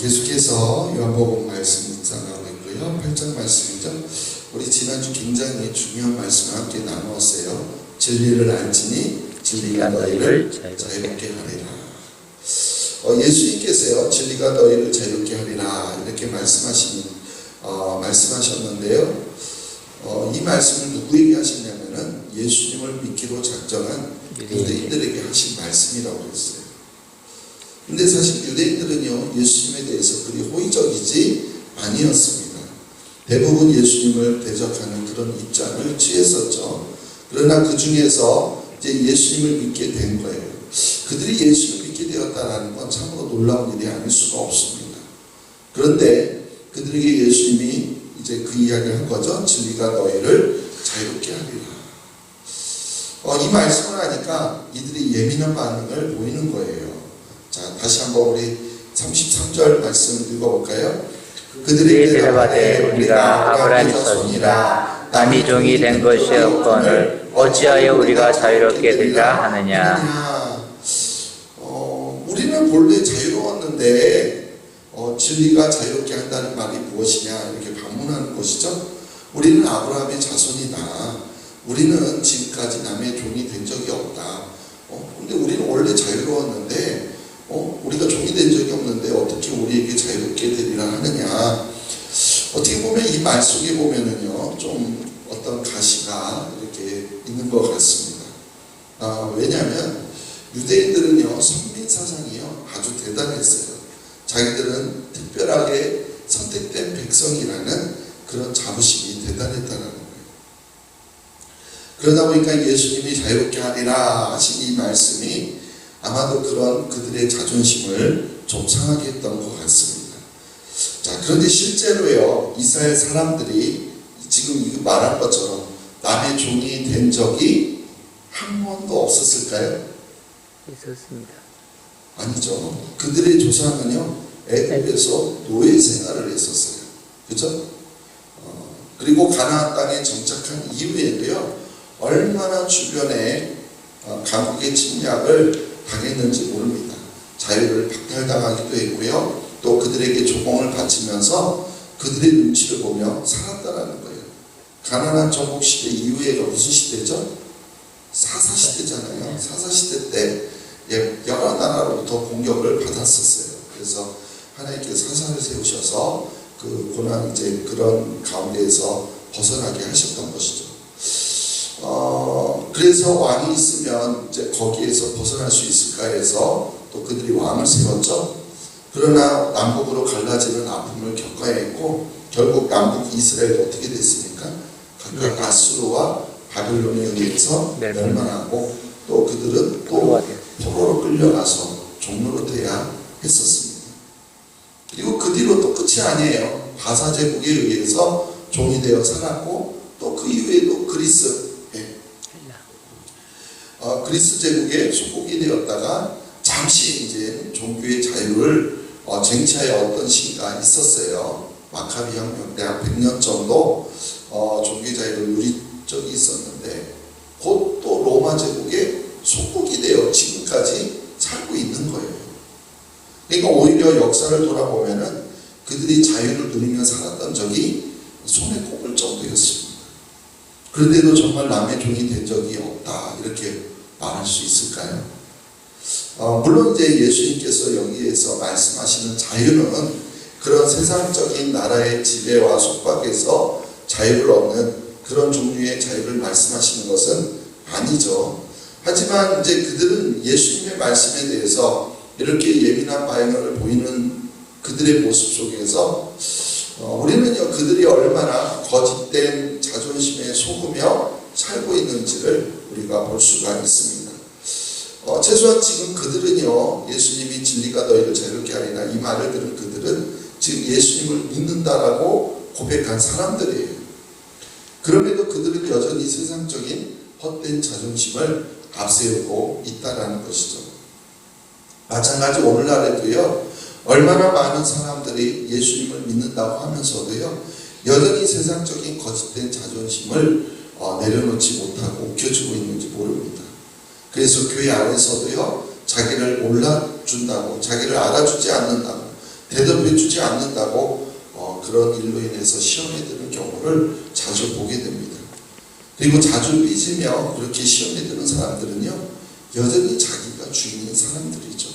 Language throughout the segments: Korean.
계속해서 요한복음 말씀 묵상하고 있고요. 8장 말씀이죠. 우리 지난주 굉장히 중요한 말씀을 함께 나누었어요. 진리를 알지니 진리가 너희를 자유롭게 하리라. 어, 예수님께서요, 진리가 너희를 자유롭게 하리라 이렇게 말씀하신 어, 말씀하셨는데요. 어, 이 말씀을 누구에게 하시냐면은 예수님을 믿기로 작정한 유대인들에게 하신 말씀이라고 했어요. 근데 사실 유대인들은요, 예수님에 대해서 그리 호의적이지 아니었습니다. 대부분 예수님을 대적하는 그런 입장을 취했었죠. 그러나 그 중에서 이제 예수님을 믿게 된 거예요. 그들이 예수님을 믿게 되었다는 건 참으로 놀라운 일이 아닐 수가 없습니다. 그런데 그들에게 예수님이 이제 그 이야기를 한 거죠. 진리가 너희를 자유롭게 하리라. 어, 이 말씀을 하니까 이들이 예민한 반응을 보이는 거예요. 자, 다시 한번 우리 33절 말씀 읽어볼까요? 그들이 대답하되 우리가 아브라함의 자손이라 남이 종이 된 것이 없거늘 어찌하여 우리가 자유롭게 되자 하느냐 어, 우리는 본래 자유로웠는데 어, 진리가 자유롭게 한다는 말이 무엇이냐 이렇게 반문하는 것이죠. 우리는 아브라함의 자손이다. 우리는 지금까지 남의 종이 된 적이 없다. 어, 근데 우리는 원래 자유로웠는데 어, 우리가 종이 된 적이 없는데 어떻게 우리에게 자유롭게 되리라 하느냐. 어떻게 보면 이 말 속에 보면은요, 좀 어떤 가시가 이렇게 있는 것 같습니다. 아, 왜냐하면 유대인들은요, 선민 사상이요, 아주 대단했어요. 자기들은 특별하게 선택된 백성이라는 그런 자부심이 대단했다는 거예요. 그러다 보니까 예수님이 자유롭게 하리라 하신 이 말씀이 아마도 그런 그들의 자존심을 좀 상하게 했던 것 같습니다. 자, 그런데 실제로요, 이스라엘 사람들이 지금 말한 것처럼 남의 종이 된 적이 한 번도 없었을까요? 있었습니다. 아니죠. 그들의 조상은요, 애굽에서 노예 생활을 했었어요. 그죠? 어, 그리고 가나안 땅에 정착한 이후에도요, 얼마나 주변에 어, 강국의 침략을 당했는지 모릅니다. 자유를 박탈당하기도 했고요. 또 그들에게 조공을 바치면서 그들의 눈치를 보며 살았다라는 거예요. 가난한 정복 시대 이후에가 무슨 시대죠? 사사 시대잖아요. 사사 시대 때 예, 여러 나라로부터 공격을 받았었어요. 그래서 하나님께서 사사를 세우셔서 그 고난 이제 그런 가운데에서 벗어나게 하셨던 것이죠. 어, 그래서 왕이 있으면 이제 거기에서 벗어날 수 있을까 해서 또 그들이 왕을 세웠죠. 그러나 남북으로 갈라지는 아픔을 겪어야 했고 결국 남북 이스라엘이 어떻게 됐습니까? 각각 아수르와 바빌론에 의해서 네. 멸망하고 또 그들은 또. 포로로 끌려가서 종로로 돼야 했었습니다. 그리고 그 뒤로 또 끝이 아니에요. 바사 제국에 의해서 종이 되어 살았고 또 그 이후에도 그리스 예, 어, 그리스 제국의 속국이 되었다가 잠시 이제 종교의 자유를 어, 쟁취하였던 시기가 있었어요. 마카비 혁명 때한 100년 정도 어, 종교의 자유를 누린 적이 있었는데 곧 또 로마 제국의 속국이 되어 지금까지 살고 있는 거예요. 그러니까 오히려 역사를 돌아보면은 그들이 자유를 누리며 살았던 적이 손에 꼽을 정도였습니다. 그런데도 정말 남의 종이 된 적이 없다 이렇게 말할 수 있을까요? 어, 물론 이제 예수님께서 여기에서 말씀하시는 자유는 그런 세상적인 나라의 지배와 속박에서 자유를 얻는 그런 종류의 자유를 말씀하시는 것은 아니죠. 하지만 이제 그들은 예수님의 말씀에 대해서 이렇게 예민한 반응을 보이는 그들의 모습 속에서 어, 우리는요 그들이 얼마나 거짓된 자존심에 속으며 살고 있는지를 우리가 볼 수가 있습니다. 어, 최소한 지금 그들은요 예수님이 진리가 너희를 자유롭게 하리라 이 말을 들은 그들은 지금 예수님을 믿는다라고 고백한 사람들이에요. 그럼에도 그들은 여전히 세상적인 헛된 자존심을 앞세우고 있다라는 것이죠. 마찬가지 오늘날에도요 얼마나 많은 사람들이 예수님을 믿는다고 하면서도요 여전히 세상적인 거짓된 자존심을 어, 내려놓지 못하고 움켜쥐고 있는지 모릅니다. 그래서 교회 안에서도요 자기를 몰라준다고 자기를 알아주지 않는다고 대답해 주지 않는다고 어, 그런 일로 인해서 시험에 드는 경우를 자주 보게 됩니다. 그리고 자주 삐지며 그렇게 시험에 드는 사람들은요, 여전히 자기가 주인인 사람들이죠.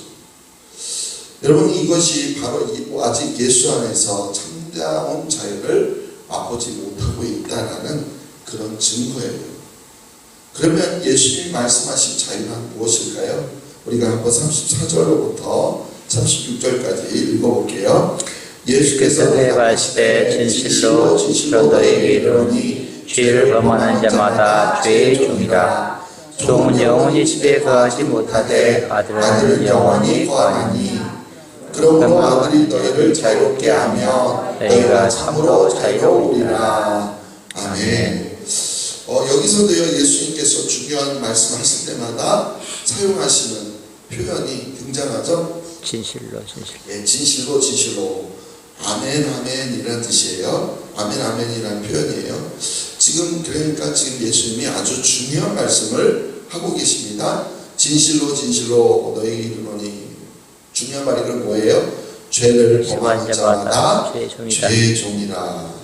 여러분 이것이 바로 이- 아직 예수 안에서 참다운 자유를 맛보지 못하고 있다라는 그런 증거예요. 그러면 예수님이 말씀하신 자유란 무엇일까요? 우리가 한번 34절로부터 36절까지 읽어볼게요. 예수께서 말씀에 진실로 진실로 너에게 이르노니 죄를 범하는 자마다 죄의 종이라 종은 영원히 집에 거하지 못하되 아들은 영원히 거하니 그러므로 아들이 너희를 자유롭게 하면 너희가 참으로 자유로우리라. 아멘. 어, 여기서도요 예수님께서 중요한 말씀하실 때마다 사용하시는 표현이 등장하죠. 진실로 진실로 예, 진실로 진실로 아멘 아멘이라는 뜻이에요. 아멘 아멘이라는 표현이에요. 지금 그러니까 지금 예수님이 아주 중요한 말씀을 하고 계십니다. 진실로 진실로 너희 이르노니 중요한 말이 그럼 뭐예요? 죄를 범하는 자마다 죄의 종이다 죄의 종이라.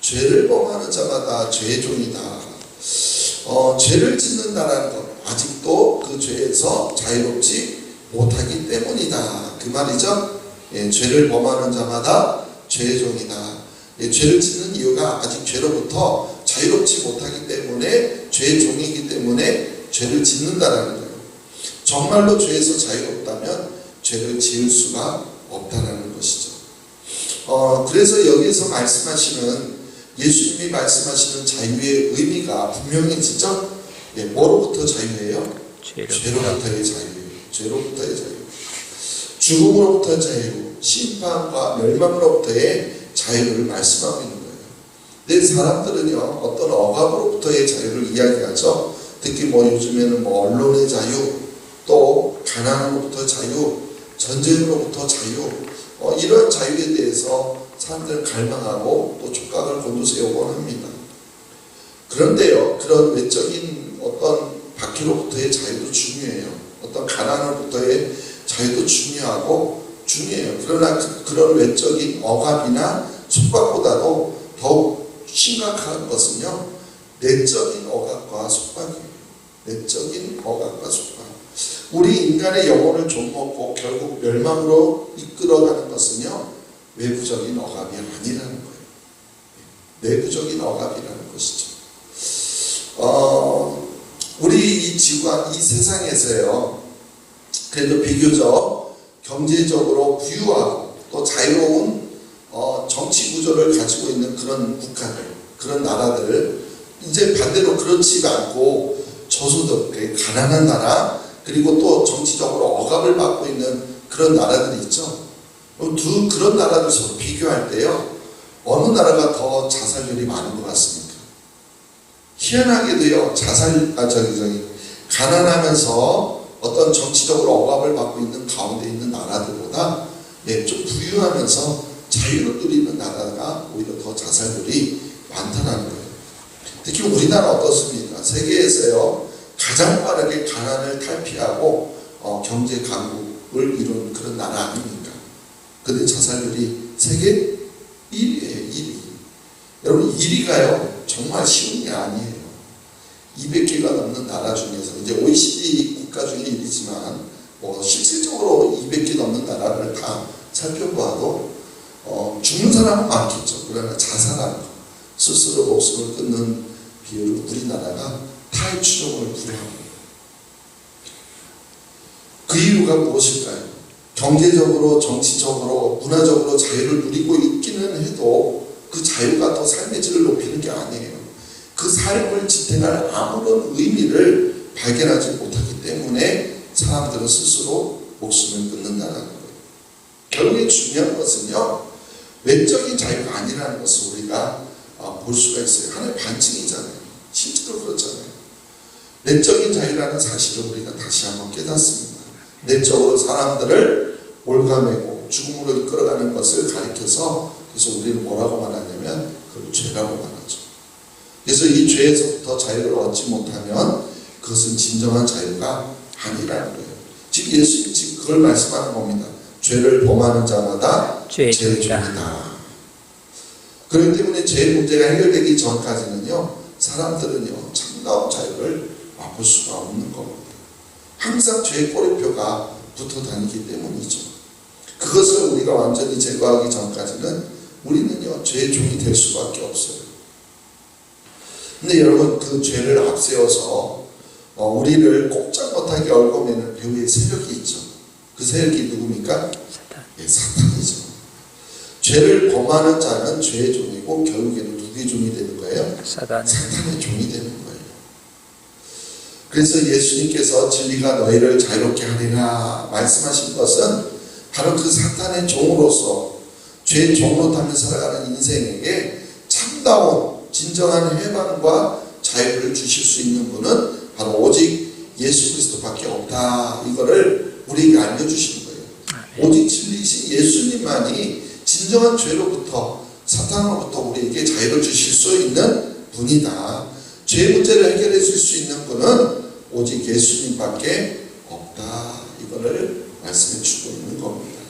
죄를 범하는 자마다 죄의 종이다. 어, 죄를 짓는다라는 것 아직도 그 죄에서 자유롭지 못하기 때문이다. 그 말이죠. 예, 죄를 범하는 자마다 죄의 종이다. 예, 죄를 짓는 이유가 아직 죄로부터 자유롭지 못하기 때문에 죄의 종이기 때문에 죄를 짓는다라는 거예요. 정말로 죄에서 자유롭다면 죄를 지을 수가 없다라는 것이죠. 어, 그래서 여기서 말씀하시는 예수님이 말씀하시는 자유의 의미가 분명해지죠. 예, 뭐로부터 자유예요? 죄로 죄로부터의 자유예요. 죄로부터의 자유. 죽음으로부터의 자유, 심판과 멸망으로부터의 자유를 말씀하고 있는 거예요. 근데 사람들은요, 어떤 억압으로부터의 자유를 이야기하죠. 특히 뭐 요즘에는 뭐 언론의 자유, 또 가난으로부터 자유, 전쟁으로부터 자유, 어, 이런 자유에 대해서 사람들은 갈망하고 또 촉각을 곤두세우곤 합니다. 그런데요, 그런 외적인 어떤 바퀴로부터의 자유도 중요해요. 어떤 가난으로부터의 자유도 중요하고 중요해요. 그러나 그, 그런 외적인 억압이나 속박보다도 더욱 심각한 것은요, 내적인 억압과 속박이에요. 내적인 억압과 속박. 우리 인간의 영혼을 좀먹고 결국 멸망으로 이끌어가는 것은요, 외부적인 억압이 아니라는 거예요. 내부적인 억압이라는 것이죠. 어, 우리 이 지구와 이 세상에서요, 그래도 비교적 경제적으로 부유하고 또 자유로운 어, 정치 구조를 가지고 있는 그런 국가들, 그런 나라들, 이제 반대로 그렇지 않고 저소득, 가난한 나라, 그리고 또 정치적으로 억압을 받고 있는 그런 나라들이 있죠. 두 그런 나라들 서로 비교할 때요, 어느 나라가 더 자살률이 많은 것 같습니까? 희한하게도요, 자살, 아, 저기, 저기, 가난하면서 어떤 정치적으로 억압을 받고 있는 가운데 있는 나라들보다 예, 좀 부유하면서 자유를 누리는 나라가 오히려 더 자살률이 많다는 거예요. 특히 우리나라 어떻습니까? 세계에서요, 가장 빠르게 가난을 탈피하고 어, 경제 강국을 이룬 그런 나라 아닙니까? 근데 자살률이 세계 1위예요, 1위. 여러분, 1위가요, 정말 쉬운 게 아니에요. 200개가 넘는 나라 중에서, 이제 OECD 국가 중에 1위지만, 뭐, 실질적으로 200개 넘는 나라를 다 살펴봐도, 어, 죽는 사람은 많겠죠. 그러나 자살하는 거, 스스로 목숨을 끊는 비율은 우리나라가 타의 추종을 불허합니다. 그 이유가 무엇일까요? 경제적으로, 정치적으로, 문화적으로 자유를 누리고 있기는 해도 그 자유가 더 삶의 질을 높이는 게 아니에요. 그 삶을 지탱할 아무런 의미를 발견하지 못하기 때문에 사람들은 스스로 목숨을 끊는다는 거예요. 결국에 중요한 것은요, 외적인 자유가 아니라는 것을 우리가 어, 볼 수가 있어요. 하나의 반증이잖아요. 실제로 그렇잖아요. 내적인 자유라는 사실을 우리가 다시 한번 깨닫습니다. 내적으로 사람들을 올가매고 죽음으로 이끌어가는 것을 가리켜서 그래서 우리는 뭐라고 말하냐면 그걸 죄라고 말하죠. 그래서 이 죄에서부터 자유를 얻지 못하면 그것은 진정한 자유가 아니라는 거예요. 지금 예수님 지금 그걸 말씀하는 겁니다. 죄를 범하는 자마다 죄의 죄의. 종이다. 그렇기 때문에 죄 문제가 해결되기 전까지는요, 사람들은요, 참다운 자유를 맛볼 수가 없는 겁니다. 항상 죄의 꼬리표가 붙어 다니기 때문이죠. 그것을 우리가 완전히 제거하기 전까지는 우리는요, 죄의 종이 될 수밖에 없어요. 근데 여러분, 그 죄를 앞세워서 어, 우리를 꼼짝 못하게 얽어매는 배후의 세력이 있죠. 그 세력이 누굽니까? 사탄. 예, 사탄이죠. 죄를 범하는 자는 죄의 종이고 결국에는 누구의 종이 되는 거예요? 사단. 사탄의 종이 되는 거예요. 그래서 예수님께서 진리가 너희를 자유롭게 하리라 말씀하신 것은 바로 그 사탄의 종으로서 죄의 종으로 타며 살아가는 인생에게 참다운 진정한 해방과 자유를 주실 수 있는 분은 바로 오직 예수 그리스도밖에 없다. 이거를 우리에게 알려주시는 거예요. 오직 진리이신 예수님만이 진정한 죄로부터 사탄으로부터 우리에게 자유를 주실 수 있는 분이다. 죄 문제를 해결해 줄 수 있는 분은 오직 예수님밖에 없다. 이거를 말씀해 주고 있는 겁니다.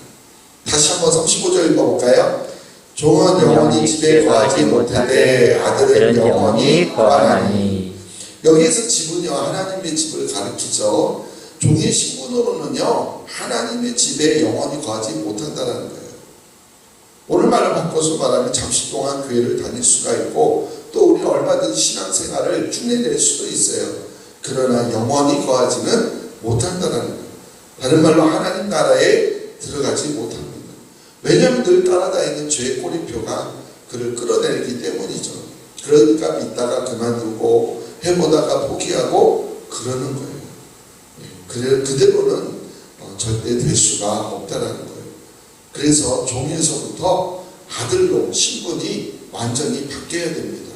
다시 한번 35절 읽어볼까요? 종은 영원히 집에 거하지 못하되 아들은 영원히 거하나니 여기에서 집은요 하나님의 집을 가리키죠. 종의 신분으로는요 하나님의 집에 영원히 거하지 못한다는 거예요. 오늘 말을 바꿔서 말하면 잠시 동안 교회를 다닐 수가 있고 또 우리는 얼마든지 신앙생활을 흉내낼 수도 있어요. 그러나 영원히 거하지는 못한다는. 다른 말로 하나님 나라에 들어가지 못합니다. 왜냐하면 늘 따라다니는 죄의 꼬리표가 그를 끌어내리기 때문이죠. 그러니까 믿다가 그만두고 해보다가 포기하고 그러는 거예요. 예, 그래, 그대로는 어, 절대 될 수가 없다라는 거예요. 그래서 종에서부터 아들로 신분이 완전히 바뀌어야 됩니다.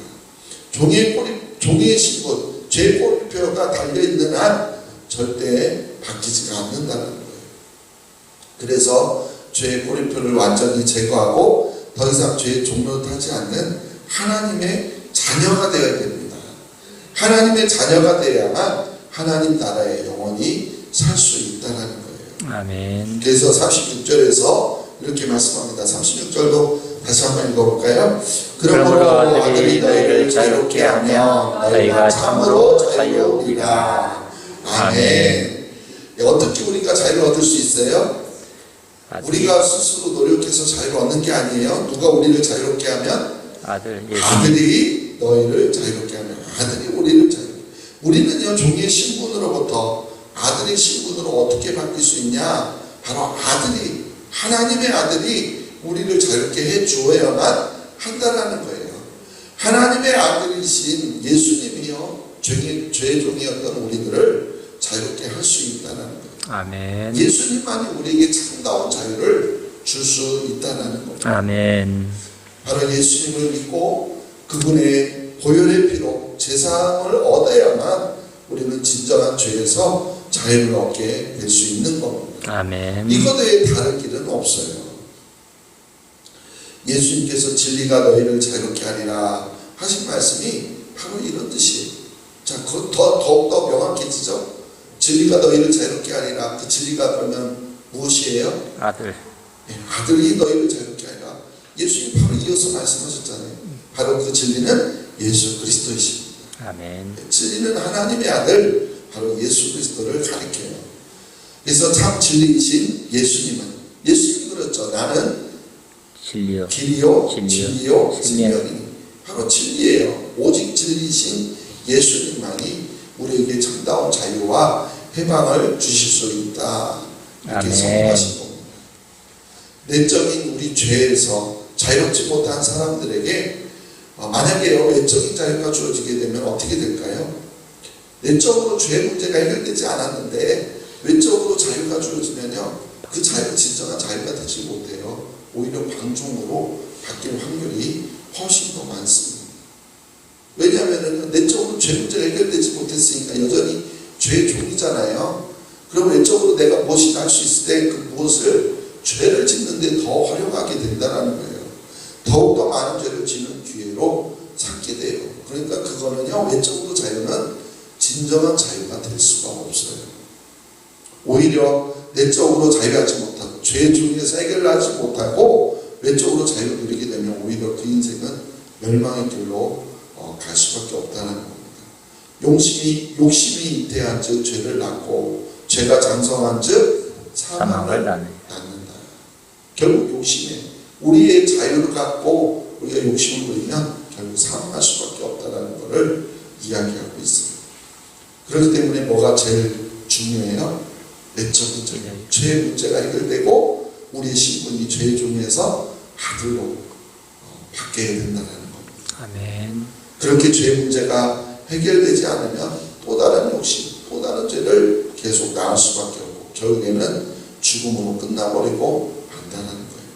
종의 꼬리, 종의 신분, 죄 꼬리표가 달려있는 한 절대 바뀌지가 않는다는 거예요. 그래서 죄의 꼬리표를 완전히 제거하고 더 이상 죄의 종로를 타지 않는 하나님의 자녀가 되어야 됩니다. 하나님의 자녀가 되어야만 하나님 나라에 영원히 살 수 있다는 거예요. 아멘. 그래서 36절에서 이렇게 말씀합니다. 36절도 다시 한번 읽어볼까요? 그러므로 아들이 너희를 자유롭게 하며 너희가 참으로 자유이라. 아멘. 예, 어떻게 우리가 자유를 얻을 수 있어요? 우리가 스스로 노력해서 자유를 얻는 게 아니에요. 누가 우리를 자유롭게 하면 아들. 아들이 너희를 자유롭게 하면 아들이 우리를 자유롭게. 우리는요 종의 신분으로부터 아들의 신분으로 어떻게 바뀔 수 있냐? 바로 아들이 하나님의 아들이 우리를 자유롭게 해 주어야만 한다라는 거예요. 하나님의 아들이신 예수님이요 죄의 죄의 종이었던 우리들을 자유롭게 할 수 있다는 거예요. 아멘. 예수님만이 우리에게 참다운 자유를 줄 수 있다는 겁니다. 아멘. 바로 예수님을 믿고 그분의 보혈의 피로 제사함을 얻어야만 우리는 진정한 죄에서 자유를 얻게 될 수 있는 겁니다. 아멘. 이것 외에 다른 길은 없어요. 예수님께서 진리가 너희를 자유롭게 하리라 하신 말씀이 바로 이런 뜻이에요. 자, 그 더, 더욱더 명확해지죠? 진리가 너희를 자유롭게 하리라. 그 진리가 그러면 무엇이에요? 아들. 예, 아들이 너희를 자유롭게 하리라. 예수님 바로 이어서 말씀하셨잖아요. 바로 그 진리는 예수 그리스도이십니다. 아멘. 진리는 하나님의 아들 바로 예수 그리스도를 가리켜요. 그래서 참 진리이신 예수님은 예수님이 그랬죠. 나는 진리요. 길이요, 진리요. 진리요. 바로 진리예요. 오직 진리이신 예수님만이 우리에게 참다운 자유와 해방을 주실 수 있다. 이렇게. 선포하신 겁니다. 내적인 우리 죄에서 자유롭지 못한 사람들에게 어, 만약에요 외적인 자유가 주어지게 되면 어떻게 될까요? 내적으로 죄 문제가 해결되지 않았는데 외적으로 자유가 주어지면요 그 자유 진정한 자유가 되지 못해요 오히려 방종으로 바뀔 확률이 훨씬 더 많습니다. 왜냐하면 내적으로 죄 문제가 해결되지 못했으니까 여전히 죄의 종이잖아요. 그럼 외적으로 내가 무엇이 할수 있을 때 그 무엇을 죄를 짓는데 더 활용하게 된다는 거예요. 더욱더 많은 죄를 짓는 기회로 삼게 돼요. 그러니까 그거는요, 외적으로 자유는 진정한 자유가 될 수가 없어요. 오히려 내적으로 자유하지 못하고 죄 중에서 해결하지 못하고 외적으로 자유를 누리게 되면 오히려 그 인생은 멸망의 길로 어, 갈 수밖에 없다는 겁니다. 용심이 욕심이 잉태한 즉 죄를 낳고 죄가 장성한 즉 사망을 사망을 낳는 낳는다. 결국 욕심에 우리의 자유를 갖고 우리가 욕심을 부리면 결국 사망할 수밖에 없다는 것을 이야기하고 있습니다. 그렇기 때문에 뭐가 제일 중요해요? 내적인 적 죄의 문제가 해결되고 우리의 신분이 죄 중에서 아들로 어, 바뀌어야 된다는 겁니다. 아멘. 그렇게 죄 문제가 해결되지 않으면 또 다른 욕심, 또 다른 죄를 계속 낳을 수밖에 없고 결국에는 죽음으로 끝나버리고 만다는 거예요.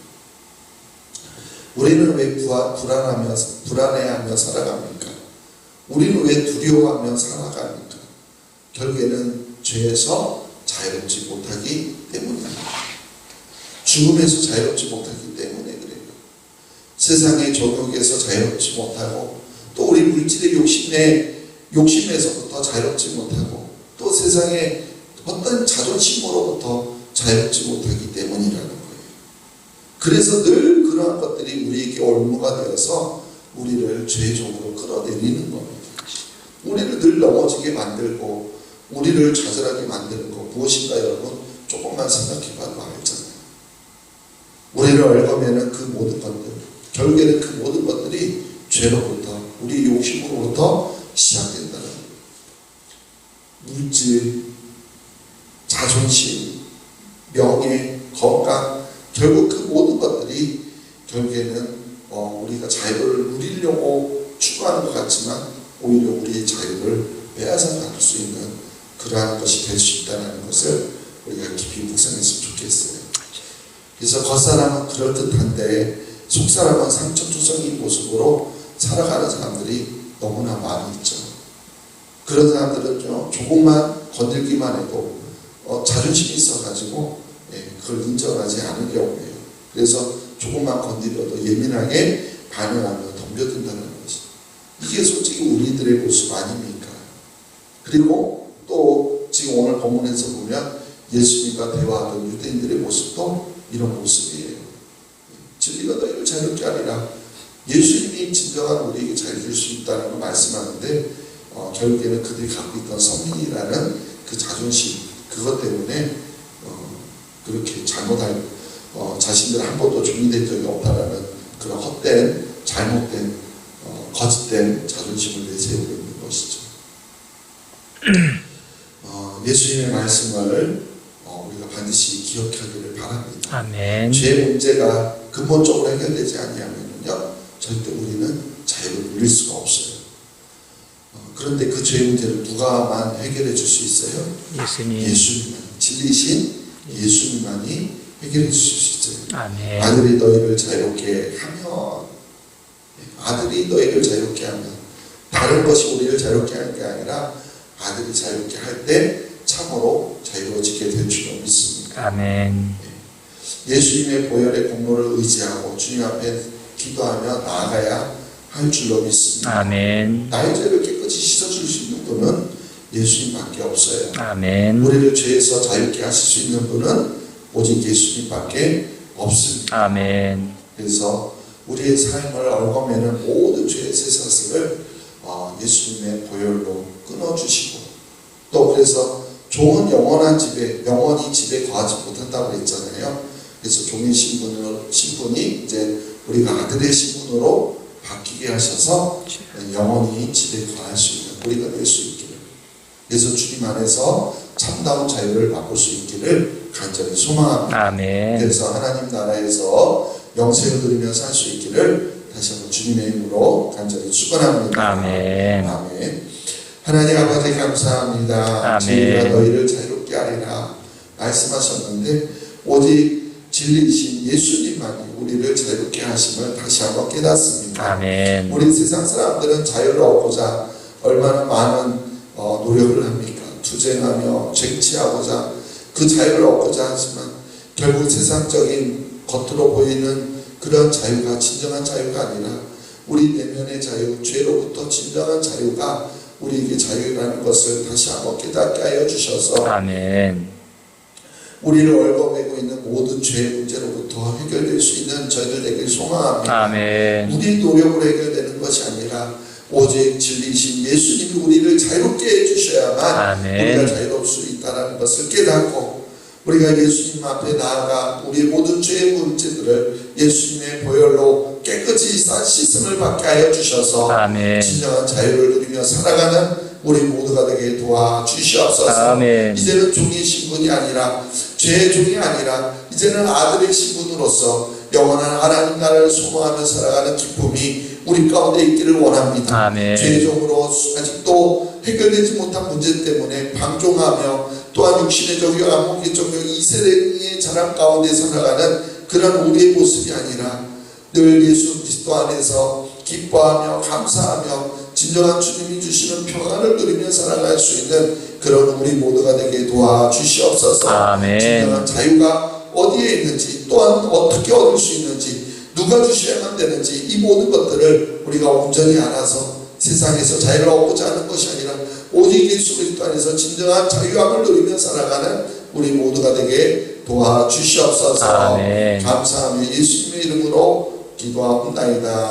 우리는 왜 부하- 불안하며 불안해하며 살아갑니까? 우리는 왜 두려워하며 살아갑니까? 결국에는 죄에서 자유롭지 못하기 때문입니다. 죽음에서 자유롭지 못하기 때문에 그래요. 세상의 정욕에서 자유롭지 못하고 또 우리 물질의 욕심에 욕심에서부터 자유롭지 못하고 또 세상의 어떤 자존심으로부터 자유롭지 못하기 때문이라는 거예요. 그래서 늘 그러한 것들이 우리에게 올무가 되어서 우리를 죄종으로 끌어내리는 겁니다. 우리를 늘 넘어지게 만들고 우리를 좌절하게 만드는 거 무엇인가 여러분 조금만 생각해봐도 알잖아요. 우리를 얽어매는 그 모든 것들 결국에는 그 모든 것들이 죄로부터 우리 욕심으로부터 시작된다는. 물질, 자존심, 명예, 건강 결국 그 모든 것들이 결국에는 어, 우리가 자유를 누리려고 추구하는 것 같지만 오히려 우리의 자유를 빼앗아 가질 수 있는 그러한 것이 될 수 있다는 것을 우리가 깊이 묵상했으면 좋겠어요. 그래서 겉사람은 그럴듯한데 속사람은 상처투성인 모습으로 살아가는 사람들이 너무나 많이 있죠. 그런 사람들은 좀 조금만 건들기만 해도 어, 자존심이 있어가지고 예, 그걸 인정하지 않은 경우예요. 그래서 조금만 건드려도 예민하게 반응하며 덤벼든다는 것이 이게 솔직히 우리들의 모습 아닙니까? 그리고 본문에서 보면 예수님과 대화하던 유대인들의 모습도 이런 모습이에요. 진리가 너희를 자유롭게 하리라. 예수님이 진정한 우리에게 자유 줄수 있다는 걸 말씀하는데 어, 결국에는 그들이 갖고 있던 성민이라는 그 자존심 그것 때문에 어, 그렇게 잘못할 어, 자신들 한 번도 종이된 적이 없다라는 그런 헛된 잘못된 어, 거짓된 자존심을 내세우고 있는 것이죠. 어, 예수님의 말씀을 어, 우리가 반드시 기억하기를 바랍니다. 아멘. 죄의 문제가 근본적으로 해결되지 아니하면요 절대 우리는 자유를 누릴 수가 없어요. 어, 그런데 그 죄의 문제를 누가만 해결해 줄 수 있어요? 예수님. 예수님 진리신 예수님만이 해결해 주실 수 있어요. 아멘. 아들이 너희를 자유롭게 하면 아들이 너희를 자유롭게 하면 다른 것이 우리를 자유롭게 하는 게 아니라 아들이 자유롭게 할 때 참으로 자유로워지게 될 줄로 믿습니다. 아멘. 예수님의 보혈의 공로를 의지하고 주님 앞에 기도하며 나아가야 할 줄로 믿습니다. 아멘. 나의 죄를 깨끗이 씻어줄 수 있는 분은 예수님밖에 없어요. 아멘. 우리를 죄에서 자유롭게 하실 수 있는 분은 오직 예수님밖에 없습니다. 아멘. 그래서 우리의 삶을 얽어매는 모든 죄의 쇠사슬을 어, 예수님의 보혈로 끊어주시고 또 그래서 종은 영원한 집에 영원히 집에 거하지 못한다고 했잖아요. 그래서 종의 신분으로 신분이 이제 우리가 아들의 신분으로 바뀌게 하셔서 영원히 집에 거할 수 있는 우리가 될 수 있기를. 그래서 주님 안에서 참다운 자유를 맛볼 수 있기를 간절히 소망합니다. 아멘. 그래서 하나님 나라에서 영생을 누리며 살 수 있기를 다시 한번 주님의 이름으로 간절히 축원합니다. 아멘. 아멘. 하나님 아버지 감사합니다. 진리가 너희를 자유롭게 하리라 말씀하셨는데 오직 진리이신 예수님만이 우리를 자유롭게 하심을 다시 한번 깨닫습니다. 아멘. 우리 세상 사람들은 자유를 얻고자 얼마나 많은 어, 노력을 합니까? 투쟁하며 쟁취하고자 그 자유를 얻고자 하지만 결국 세상적인 겉으로 보이는 그런 자유가 진정한 자유가 아니라 우리 내면의 자유, 죄로부터 진정한 자유가 우리에게 자유라는 것을 다시 한번 깨닫게 하여 주셔서 아멘. 우리를 얽어매고 있는 모든 죄의 문제로부터 해결될 수 있는 저희들 되길 소망합니다. 아멘. 우리 노력으로 해결되는 것이 아니라 오직 진리신 예수님이 우리를 자유롭게 해주셔야만 아멘. 우리가 자유로울 수 있다는 것을 깨닫고 우리가 예수님 앞에 나아가 우리의 모든 죄의 문제들을 예수님의 보혈로 깨끗이 싹 씻음을 받게 하여 주셔서 아멘. 진정한 자유를 누리며 살아가는 우리 모두가 되게 도와 주시옵소서. 아멘. 이제는 종의 신분이 아니라 죄의 종이 아니라 이제는 아들의 신분으로서 영원한 하나님 나라를 소망하며 살아가는 기쁨이 우리 가운데 있기를 원합니다. 아멘. 죄의 종으로 아직도 해결되지 못한 문제 때문에 방종하며 또한 육신의 적용, 안목의 적용, 이세대의 자랑 가운데 살아가는 그런 우리의 모습이 아니라 늘 예수 그리스도 안에서 기뻐하며 감사하며 진정한 주님이 주시는 평안을 누리며 살아갈 수 있는 그런 우리 모두가 되게 도와 주시옵소서. 아멘. 진정한 자유가 어디에 있는지 또한 어떻게 얻을 수 있는지 누가 주셔야만 되는지 이 모든 것들을 우리가 온전히 알아서 세상에서 자유를 얻고자 하는 것이 아니라 오직 예수 그리스도 안에서 진정한 자유함을 누리며 살아가는 우리 모두가 되게 도와 주시옵소서. 아멘. 감사하며 예수님의 이름으로 기도하옵나이다.